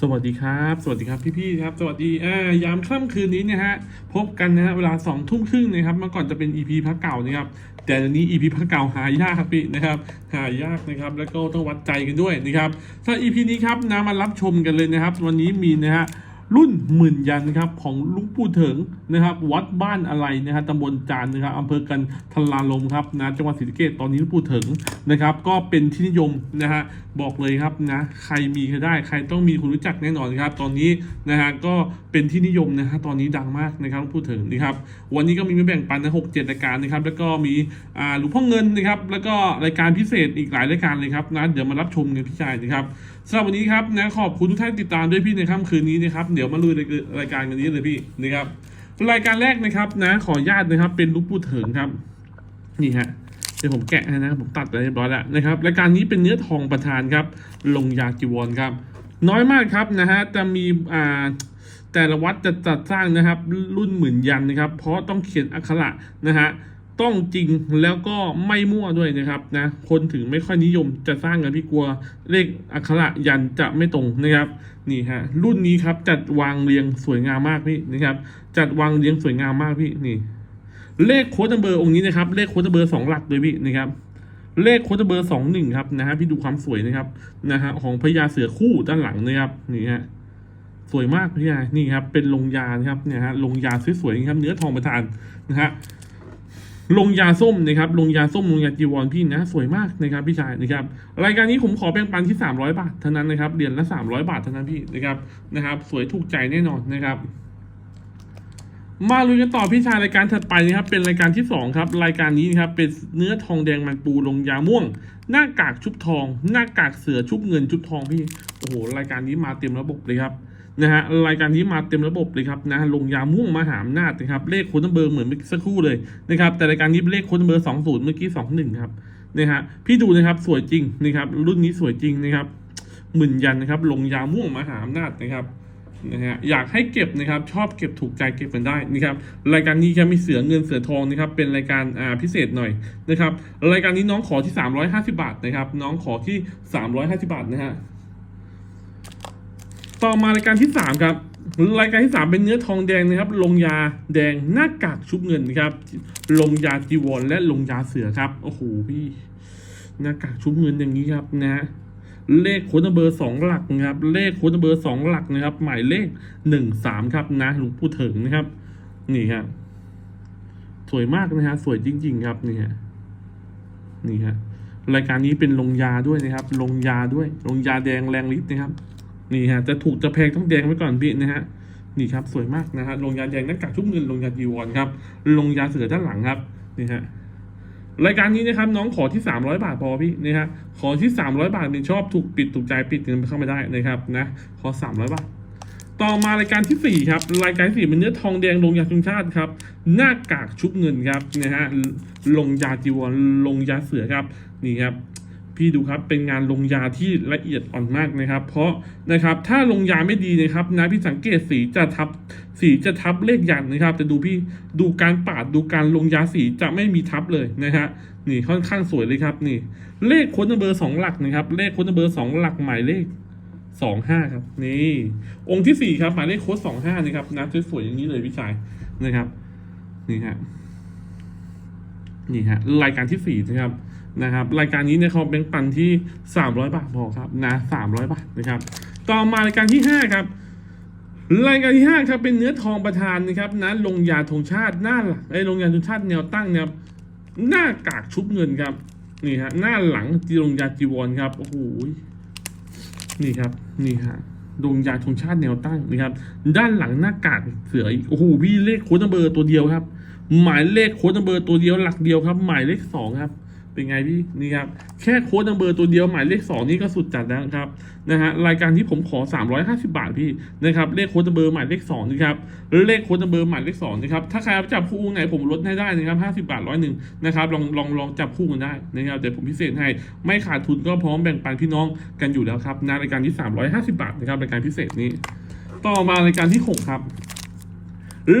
สวัสดีครับ สวัสดีครับพี่ๆครับ สวัสดีอ่ายามค่ำคืนนี้เนี่ยฮะ พบกันนะฮะเวลาสองทุ่มครึ่งนะครับ เมื่อก่อนจะเป็น EP พักเก่านะครับ แต่เดี๋ยวนี้ EP พักเก่าหายากครับพี่นะครับ หายากนะครับ แล้วก็ต้องวัดใจกันด้วยนะครับถ้า EP นี้ครับนะมารับชมกันเลยนะครับ วันนี้มีนะฮะ รุ่นหมื่นยันนะครับของลุงปู่เถิงนะครับ วัดบ้านอะไรนะครับตำบลจานนะครับอำเภอกันทลาลมครับนะจังหวัดศรีสะเกษตอนนี้ลุงปู่เถิงนะครับ ก็เป็นที่นิยมนะฮะบอกเลยครับนะใครมีใครได้ ใครต้องมีคนรู้จักแน่นอนครับ ตอนนี้นะฮะก็เป็นที่นิยมนะฮะตอนนี้ดังมากนะครับลวงปู่เถิงนะครับ วันนี้ก็มีมาแบ่งปันนะหกเจ็ดรายการนะครับ แล้วก็มีอ่าหลวงพ่อเงินนะครับ แล้วก็รายการพิเศษอีกหลายรายการเลยครับนะเดี๋ยวมารับชมกันพี่ชายนะครับ สำหรับวันนี้ครับนะขอบคุณทุกท่านติดตามด้วยพี่ในค่ำคืนนี้นะครับเดี๋ยวมาลุยรายการกันนี้เลยพี่นะครับรายการแรกนะครับนะขออนุญาตนะครับ เป็นลูกปูเถิงครับ นี่ฮะเดี๋ยวผมแกะให้นะผมตัดไปเรียบร้อยแล้วนะครับรายการนี้เป็นเนื้อทองประธานครับ ลงยากิวรครับ น้อยมากครับนะฮะจะมีอ่าแต่ละวัดจะจัดสร้างนะครับ รุ่นหมื่นยันนะครับ เพราะต้องเขียนอักขระนะฮะ ต้องจริงแล้วก็ไม่มั่วด้วยนะครับนะคนถึงไม่ค่อยนิยมจะสร้างกันพี่กลัว เลขอักขระยันจะไม่ตรงนะครับนี่ฮะรุ่นนี้ครับจัดวางเรียงสวยงามมากพี่นะครับ จัดวางเรียงสวยงามมากพี่นี่ เลขโค้ดเบอร์องค์นี้นะครับ เลขโค้ดเบอร์สองหลักเลยพี่นะครับเลขโค้ดเบอร์สองหนึ่งครับนะฮะพี่ดูความสวยนะครับนะฮะของพญาเสือคู่ด้านหลังนะครับนี่ฮะสวยมากพี่ชายนี่ครับเป็นลงยานะครับเนี่ยฮะลงยาสวยๆนะครับเนื้อทองประทานนะฮะ ลงยาส้มนะครับ ลงยาส้มลงยาจีวรพี่นะ สวยมากนะครับพี่ชายนะครับ รายการนี้ผมขอแบ่งปันที่ 300 บาทเท่านั้นนะครับเหรียญละ 300 บาทเท่านั้นพี่นะครับนะครับ สวยถูกใจแน่นอนนะครับมาลุยกันต่อพี่ชายรายการถัดไปนะครับเป็นรายการที่สองครับรายการนี้นะครับเป็นเนื้อทองแดงมันปูลงยาม่วง หน้ากากชุบทอง หน้ากากเสือชุบเงินชุบทองพี่โอ้โหรายการนี้มาเต็มระบบเลยครับ นะฮะรายการนี้มาเต็มระบบเลยครับนะลงยามุ่งมาหาอำนาจนะครับเลขโค้ดเบอร์เหมือนเมื่อสักครู่เลยนะครับแต่รายการนี้เลขโค้ดเบอร์สองศูนย์เมื่อกี้สองหนึ่งครับนะฮะพี่ดูนะครับสวยจริงนะครับรุ่นนี้สวยจริงนะครับหมื่นยันนะครับลงยาม่วงมาหาอำนาจนะครับนะฮะอยากให้เก็บนะครับชอบเก็บถูกใจเก็บกันได้นะครับรายการนี้ครับมีเสือเงินเสือทองนะครับเป็นรายการอ่าพิเศษหน่อยนะครับรายการนี้น้องขอที่ 350 บาทนะครับน้องขอที่ 350 บาทนะฮะ ต่อมารายการที่ 3 ครับ รายการที่ 3 เป็นเนื้อทองแดงนะครับ ลงยาแดงหน้ากากชุบเงินครับ ลงยาจีวรและลงยาเสือครับ โอ้โหพี่หน้ากากชุบเงินอย่างนี้ครับนะฮะเลขโค้ดเบอร์สองหลักนะครับ เลขโค้ดเบอร์สองหลักนะครับ หมายเลขหนึ่งสามครับนะหลวงปู่เถิงนะครับ นี่ครับสวยมากนะฮะสวยจริง ๆ ครับนี่ฮะนี่ฮะรายการนี้เป็นลงยาด้วยนะครับ ลงยาด้วย ลงยาแดงแรงฤทธิ์นะครับ นี่ฮะจะถูกจะแพงต้องแดงไว้ก่อนพี่นะฮะนี่ครับสวยมากนะฮะลงยาแดงหน้ากากชุบเงินลงยาจีวรครับลงยาเสือด้านหลังครับนี่ฮะรายการนี้นะครับน้องขอที่ 300 บาทพอพี่นะฮะขอที่ 300 บาทเป็นชอบถูกปิดถูกใจปิดเงินเข้ามาได้นะครับนะขอ 300 บาท ต่อมารายการทีสี่ 4 ครับ รายการสี่เป็นเนื้อทองแดงลงยาชุมชาติครับหน้ากากชุบเงินครับนะฮะลงยาจีวรลงยาเสือครับนี่ครับ พี่ดูครับเป็นงานลงยาที่ละเอียดอ่อนมากนะครับ เพราะนะครับถ้าลงยาไม่ดีนะครับนะพี่สังเกตสีจะทับสีจะทับเลขยันนะครับ แต่ดูพี่ดูการปาดดูการลงยาสีจะไม่มีทับเลยนะฮะนี่ค่อนข้างสวยเลยครับนี่ เลขโค้ดเบอร์สองหลักนะครับ เลขโค้ดเบอร์สองหลักหมายเลขสองห้าครับ นี่ องค์ที่สี่ครับหมายเลขโค้ดสองห้านะครับนะสวยๆอย่างนี้เลยพี่ชายนะครับ นี่ฮะนี่ฮะรายการที่สี่นะครับ นะครับ รายการนี้เนี่ยเขาแบ่งปันที่สามร้อยบาทพอครับนะสามร้อยบาทนะครับ ต่อมารายการที่ห้าครับ รายการที่ห้าครับเป็นเนื้อทองประธานนะครับนะลงยาธงชาติหน้าหลังไอ้ลงยาธงชาติแนวตั้งเนะครับหน้ากากชุบเงินครับนี่ฮะหน้าหลังจีลงยาจีวรครับโอ้โหนี่ครับนี่ฮะลงยาธงชาติแนวตั้งนะครับ ด้านหลังหน้ากากเสือโอ้โหพี่เลขโค้ดเบอร์ตัวเดียวครับ หมายเลขโค้ดเบอร์ตัวเดียวหลักเดียวครับ หมายเลขสองครับ เป็นไงพี่นี่ครับแค่โค้ดนัมเบอร์ตัวเดียวหมายเลขสองนี่ก็สุดจัดแล้วครับนะฮะรายการที่ผมขอ 350 บาทพี่นะครับเลขโค้ดนัมเบอร์หมายเลขสองนี่ครับหรือเลขโค้ดนัมเบอร์หมายเลขสองนะครับถ้าใครจับคู่ไหนผมลดให้ได้นะครับ50 บาทร้อยหนึ่งนะครับลองลองลองจับคู่กันได้นะครับเดี๋ยวผมพิเศษให้ไม่ขาดทุนก็พร้อมแบ่งปันพี่น้องกันอยู่แล้วครับในรายการที่ 350 บาทนะครับรายการพิเศษนี้ ต่อมารายการที่หกครับ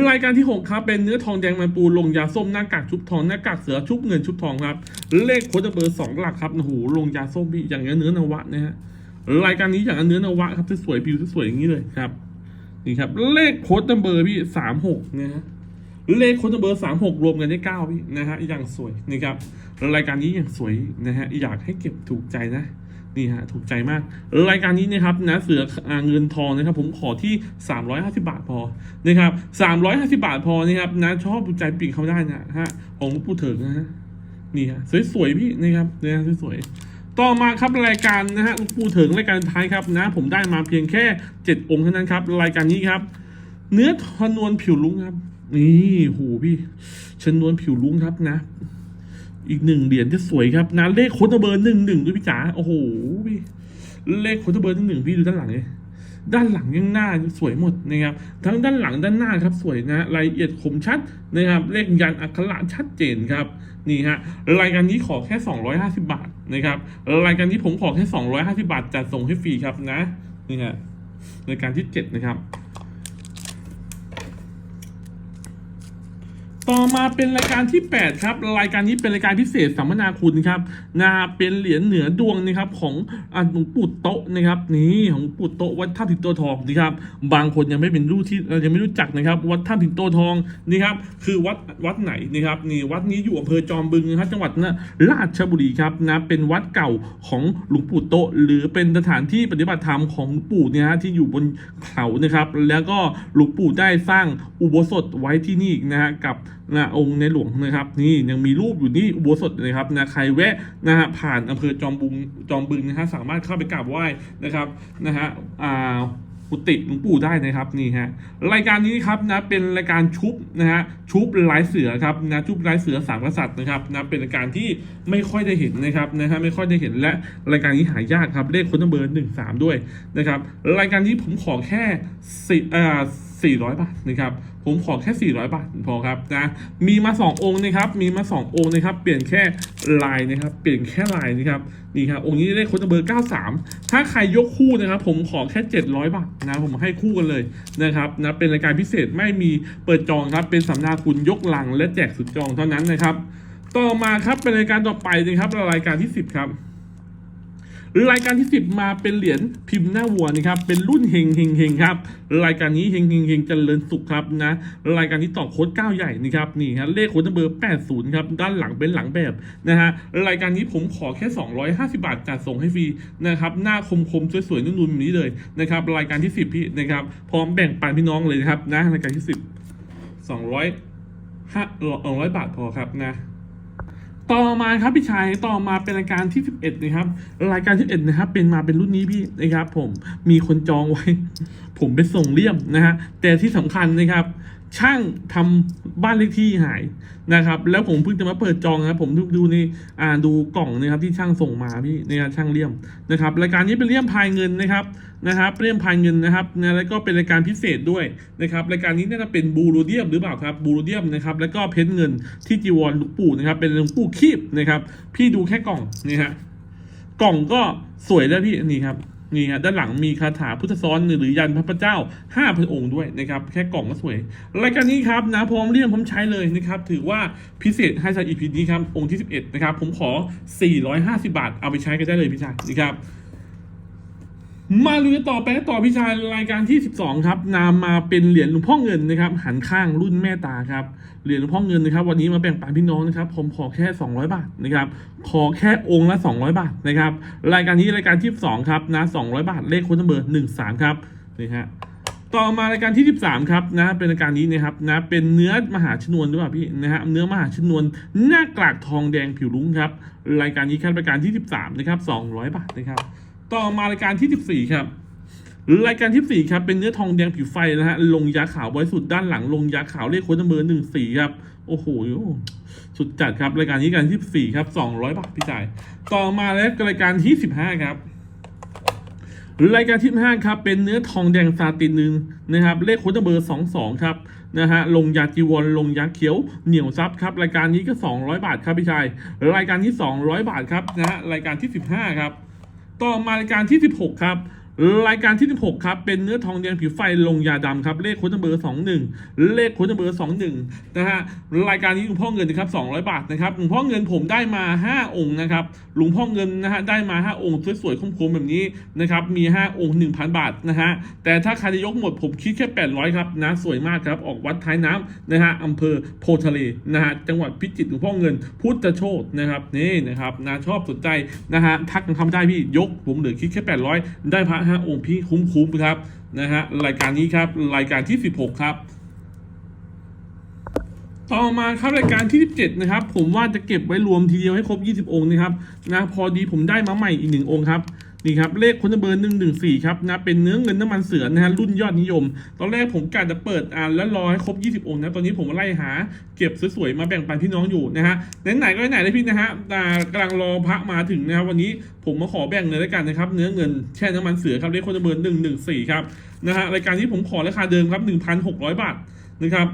รายการที่ 6 ครับ เป็นเนื้อทองแดงมันปูลงยาส้มหน้ากากชุบทองหน้ากากเสือชุบเงินชุบทองครับ เลขโคดเบอร์สองหลักครับโอ้โหลงยาส้มพี่อย่างเงี้ยเนื้อนวะนะฮะรายการนี้อย่างเนื้อนวะครับสวยผิวสวยอย่างนี้เลยครับนี่ครับ เลขโคดเบอร์พี่สามหกนะฮะเลขโคดเบอร์สามหกรวมกันได้เก้าพี่นะฮะอย่างสวยนี่ครับรายการนี้อย่างสวยนะฮะอยากให้เก็บถูกใจนะ นี่ฮะถูกใจมาก รายการนี้นะครับนะเสืออเงินทองนะครับผมขอที่ 350 บาทพอนะครับ350 บาทพอนะครับนะชอบถูกใจปีกเขาได้นะฮะของปูเถิงนะฮะนี่ฮะสวยๆพี่นะครับนะฮะสวยๆต่อมาครับรายการนะฮะปูเถิงรายการท้ายครับนะ ผมได้มาเพียงแค่ 7 องค์เท่านั้นครับรายการนี้ครับ เนื้อทนวนผิวลุงครับนี่โหพี่ชนวนผิวลุงครับนะ อีกหนึ่งเหรียญที่สวยครับนะเลขโค้ดเบอร์หนึ่งหนึ่งด้วยพี่จ๋าโอ้โหพี่เลขโค้ดเบอร์หนึ่งหนึ่งพี่ดูด้านหลังเลยด้านหลังยังหน้าสวยหมดนะครับ ทั้งด้านหลังด้านหน้าครับสวยนะรายละเอียดคมชัดนะครับ เลขยันอักขระชัดเจนครับนี่ฮะรายการนี้ขอแค่ 250 บาทนะครับรายการนี้ผมขอแค่ 250 บาทจัดส่งให้ฟรีครับนะนี่ฮะรายการที่ 7 นะครับ ต่อมาเป็นรายการที่ 8 ครับ รายการนี้เป็นรายการพิเศษสัมมนาคุณครับนะเป็นเหรียญเหนือดวงนะครับของหลวงปู่โตะนะครับนี่ของหลวงปู่โตะวัดท่าถิงโตทองนะครับบางคนยังไม่เป็นรู้ที่ยังไม่รู้จักนะครับวัดท่าถิงโตทองนี่ครับคือวัดวัดไหนนะครับนี่วัดนี้อยู่อำเภอจอมบึงนะครับจังหวัดนะราชบุรีครับนะเป็นวัดเก่าของหลวงปู่โตะหรือเป็นสถานที่ปฏิบัติธรรมของหลวงปู่เนี่ยฮะที่อยู่บนเขานะครับแล้วก็หลวงปู่ได้สร้างอุโบสถไว้ที่นี่นะฮะกับ นะองค์ในหลวงนะครับนี่ยังมีรูปอยู่นี่อุโบสถเลยครับนะใครแวะนะฮะผ่านอำเภอจอมบึงจอมบึงนะฮะสามารถเข้าไปกราบไหว้นะครับนะฮะอ่ากุฏิหลวงปู่ได้นะครับนี่ฮะรายการนี้ครับนะเป็นรายการชุบนะฮะชุบลายเสือครับนะชุบลายเสือสามกษัตริย์นะครับนะเป็นรายการที่ไม่ค่อยได้เห็นนะครับนะฮะไม่ค่อยได้เห็นและรายการนี้หายากครับเลขคนเบอร์หนึ่งสามด้วยนะครับรายการนี้ผมขอแค่สิอ่า 400 บาทนะครับ ผมขอแค่ 400 บาทพอครับนะ มีมา 2 องค์นะครับ มีมา 2 องค์นะครับ เปลี่ยนแค่ลายนะครับ เปลี่ยนแค่ลายนะครับ นี่ครับ องค์นี้ได้โค้ดเบอร์ 93 ถ้าใครยกคู่นะครับ ผมขอแค่ 700 บาทนะ ผมให้คู่กันเลยนะครับนะ เป็นรายการพิเศษไม่มีเปิดจองครับ เป็นสัมมนาคุณยกลังและแจกสุดจองเท่านั้นนะครับ ต่อมาครับเป็นรายการต่อไปนะครับ รายการที่ 10 ครับ รายการที่ 10 มาเป็นเหรียญพิมพ์หน้าวัวนะครับเป็นรุ่นเฮงเฮงเฮงครับรายการนี้เฮงเฮงเฮงเจริญสุขครับนะรายการนี้ต่อโค้ด9ใหญ่นะครับนี่ฮะเลขโค้ดเบอร์ 80 ครับด้านหลังเป็นหลังแบบนะฮะรายการนี้ผมขอแค่ 250 บาทจัดส่งให้ฟรีนะครับหน้าคมคมๆสวยๆนุ่นๆแบบนี้เลยนะครับรายการที่ 10 พี่นะครับพร้อมแบ่งปันพี่น้องเลยนะครับนะรายการที่ 10 200ห้าร้อยบาทพอครับนะ ต่อมาครับพี่ชายต่อมาเป็นรายการที่ 11 นะครับ รายการที่11นะครับ เป็นมาเป็นรุ่นนี้พี่นะครับ ผมมีคนจองไว้ ผมไปส่งเลี่ยมนะฮะแต่ที่สำคัญนะครับ ช่างทำบ้านเลขที่หายนะครับ แล้วผมเพิ่งจะมาเปิดจองนะครับผมดูในอ่าดูกล่องนะครับที่ช่างส่งมาพี่นะครับช่างเลี่ยมนะครับรายการนี้เป็นเลี่ยมพายเงินนะครับนะครับเลี่ยมพายเงินนะครับนะแล้วก็เป็นรายการพิเศษด้วยนะครับรายการนี้น่าจะเป็นบูโรเดียมหรือเปล่าครับบูโรเดียมนะครับแล้วก็เพชรเงินที่จีวรหลวงปู่นะครับเป็นหลวงปู่คีบนะครับ พี่ดูแค่กล่องนี่ฮะกล่องก็สวยแล้วพี่นี่ครับ นี่ฮะด้านหลังมีคาถาพุทธซ้อนหรือยันพระพุทธเจ้าห้าพระองค์ด้วยนะครับ แค่กล่องก็สวย รายการนี้ครับนะพร้อมเรียมพร้อมใช้เลยนะครับ ถือว่าพิเศษให้ชาอีพีนี้ครับองค์ที่ 11 นะครับ ผมขอ 450 บาท เอาไปใช้กันได้เลยพี่ชายนะครับ มาลุยต่อไปต่อพี่ชายรายการที่ 12 ครับ นามมาเป็นเหรียญหลวงพ่อเงินนะครับ หันข้างรุ่นแม่ตาครับเหรียญหลวงพ่อเงินนะครับ วันนี้มาแบ่งปันพี่น้องนะครับ ผมขอแค่ 200 บาทนะครับ ขอแค่องค์ละ 200 บาทนะครับ รายการนี้รายการที่ 12 ครับนะ 200 บาทเลขค้ดเบอร์13 ครับนี่ฮะต่อมารายการที่ 13 ครับนะเป็นรายการนี้นะครับนะเป็นเนื้อมหาชนวนด้วยป่ะพี่นะฮะเนื้อมหาชนวนหน้ากลากทองแดงผิวรุ้งครับรายการนี้แครับรายการที่ 13 นะครับ 200 บาทนะครับ ต่อมารายการที่ 14 ครับรายการที่4ครับเป็นเนื้อทองแดงผิวไฟนะฮะลงยาขาวบริสุทธิ์ด้านหลังลงยาขาวเลขโค้ดเบอร์หนึ่งสี่ครับโอ้โหสุดจัดครับรายการนี้การที่4ครับ200บาทพี่จ่ายต่อมาแล้วรายการที่15ครับรายการที่5ครับเป็นเนื้อทองแดงซาตินนึงนะครับเลขโค้ดเบอร์22ครับนะฮะลงยาจีวรลงยาเขียวเหนียวซับครับรายการนี้ก็ 200 บาทครับพี่ชายรายการที่ 200 บาทครับนะฮะรายการที่ 15ครับ ต่อมารายการที่ 16 ครับ รายการที่ 16 ครับ เป็นเนื้อทองแดงผิวไฟลงยาดำครับ เลขโค้ดนัมเบอร์21 เลขโค้ดนัมเบอร์21 นะฮะ รายการนี้หลวงพ่อเงินนะครับ 200 บาทนะครับหลวงพ่อเงินผมได้มา 5 องค์นะครับหลวงพ่อเงินนะฮะได้มา 5 องค์สวยๆคมๆแบบนี้นะครับ มี 5 องค์ 1,000 บาทนะฮะ แต่ถ้าใครจะยกหมดผมคิดแค่ 800 ครับนะสวยมากครับ ออกวัดท้ายน้ำนะฮะอำเภอโพทะเลนะฮะจังหวัดพิจิตรหลวงพ่อเงินพุทธโชตนะครับนี่นะครับนะชอบสนใจนะฮะทักกันทำได้พี่ยกผมเหลือคิดแค่ 800 ได้พระฮะองค์พี่คุ้มๆครับนะฮะรายการนี้ครับรายการที่ 16 ครับ ต่อมาครับรายการที่ 17 นะครับ ผมว่าจะเก็บไว้รวมทีเดียวให้ครบ 20 องค์นะครับนะพอดีผมได้มาใหม่อีกหนึ่งองค์ครับ นี่ครับเลขคนเบอร์หนึ่งหนึ่งสี่ครับนะเป็นเนื้อเงินน้ำมันเสือนะฮะรุ่นยอดนิยม ตอนแรกผมกะจะเปิดอ่านแล้วรอให้ครบ 20 องค์นะตอนนี้ผมไล่หาเก็บสวยๆมาแบ่งปันพี่น้องอยู่นะฮะไหนๆก็ไหนเลยพี่นะฮะอ่กำลังรอพระมาถึงนะครับวันนี้ผมมาขอแบ่งเลยแล้วกันนะครับเนื้อเงินแช่น้ำมันเสือครับเลขคนเบอร์หนึ่งหนึ่งสี่ครับนะฮะรายการนี้ผมขอราคาเดิมครับ1,600บาทนะครับ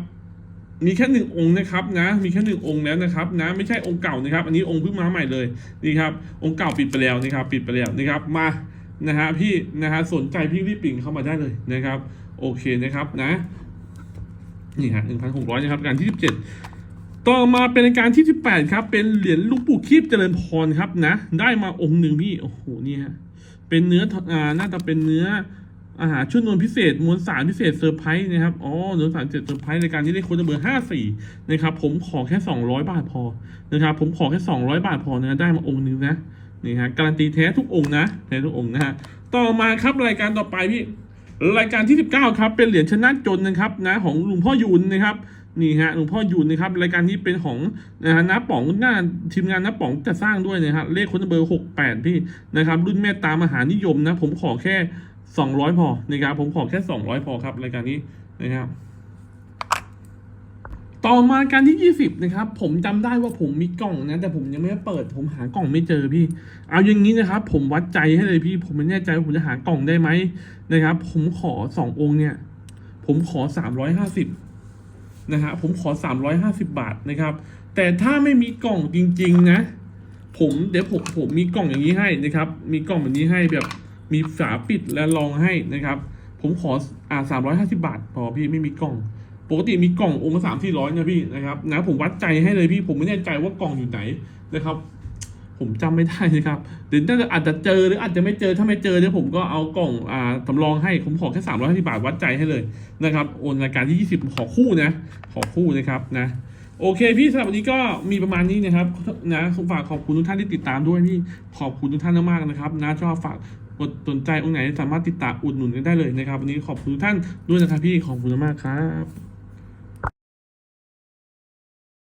มีแค่หนึ่งองค์นะครับนะ มีแค่หนึ่งองค์แล้วนะครับนะ ไม่ใช่องค์เก่านะครับ อันนี้องค์เพิ่งมาใหม่เลยนี่ครับ องค์เก่าปิดไปแล้วนะครับ ปิดไปแล้วนะครับ มานะฮะพี่นะฮะสนใจพี่รีบปิ่งเข้ามาได้เลยนะครับ โอเคนะครับนะ นี่ฮะหนึ่งพันหกร้อยนะครับ การที่สิบเจ็ดต่อมาเป็นการที่สิบแปดครับ เป็นเหรียญลูกปู่คีบเจริญพรครับนะ ได้มาองค์หนึ่งพี่ โอ้โห นี่ฮะ เป็นเนื้อ อ่า น่าจะเป็นเนื้อ อาหารชุดนวลพิเศษมวลสารพิเศษเซอร์ไพรส์นะครับอ๋อเนื้อสารเจ็ดเซอร์ไพรส์รายการนี้ได้โค้ดเบอร์ห้าสี่นะครับผมขอแค่สองร้อยบาทพอนะครับผมขอแค่สองร้อยบาทพอนะได้มาองค์นึงนะนี่ฮะการันตีแท้ทุกองค์นะแท้ทุกองค์นะฮะต่อมาครับรายการต่อไปพี่รายการที่สิบเก้าครับ เป็นเหรียญชนะจนนะครับนะของหลวงพ่อยูนนะครับนี่ฮะหลวงพ่อยูนนะครับรายการนี้เป็นของนะฮะน้าป๋องหน้าทีมงานน้าป๋องจะสร้างด้วยนะครับเลขคนเบอร์หกแปดพี่นะครับรุ่นเมตตามหานิยมนะผมขอแค่ สองร้อยพอนะครับผมขอแค่สองร้อยพอครับรายการนี้นะครับต่อมาการที่ยี่สิบนะครับ ผมจำได้ว่าผมมีกล่องนะ แต่ผมยังไม่ได้เปิด ผมหากล่องไม่เจอพี่ เอาอย่างนี้นะครับ ผมวัดใจให้เลยพี่ ผมไม่แน่ใจว่าผมจะหากล่องได้ไหมนะครับ ผมขอสององค์เนี่ย ผมขอสามร้อยห้าสิบนะฮะผมขอสามร้อยห้าสิบบาทนะครับ แต่ถ้าไม่มีกล่องจริง ๆ นะ ผมเดี๋ยวผมผมมีกล่องอย่างนี้ให้นะครับ มีกล่องแบบนี้ให้แบบ มีฝาปิดและรองให้นะครับ ผมขออ่าสามร้อยห้าสิบาทพอพี่ไม่มีกล่อง ปกติมีกล่ององค์ละสามสี่ร้อยนะพี่นะครับนะผมวัดใจให้เลยพี่ผมไม่แน่ใจว่ากล่องอยู่ไหนนะครับ ผมจำไม่ได้นะครับเดี๋ยวน่าจะอาจจะเจอหรืออาจจะไม่เจอถ้าไม่เจอเดี๋ยวผมก็เอากล่องอ่าสำรองให้ผมขอแค่สามร้อยห้าสิบาทวัดใจให้เลยนะครับโอนรายการที่ยี่สิบขอคู่นะ ขอคู่นะครับนะโอเคพี่สำหรับวันนี้ก็มีประมาณนี้นะครับนะฝากขอบคุณทุกท่านที่ติดตามด้วยพี่ขอบคุณทุกท่านมากๆนะครับนะชอบฝาก ดสนใจองค์ไหนสามารถติดตามอุดหนุนกันได้เลยนะครับ วันนี้ขอบคุณทุกท่านด้วยนะครับพี่ขอบคุณมากครับ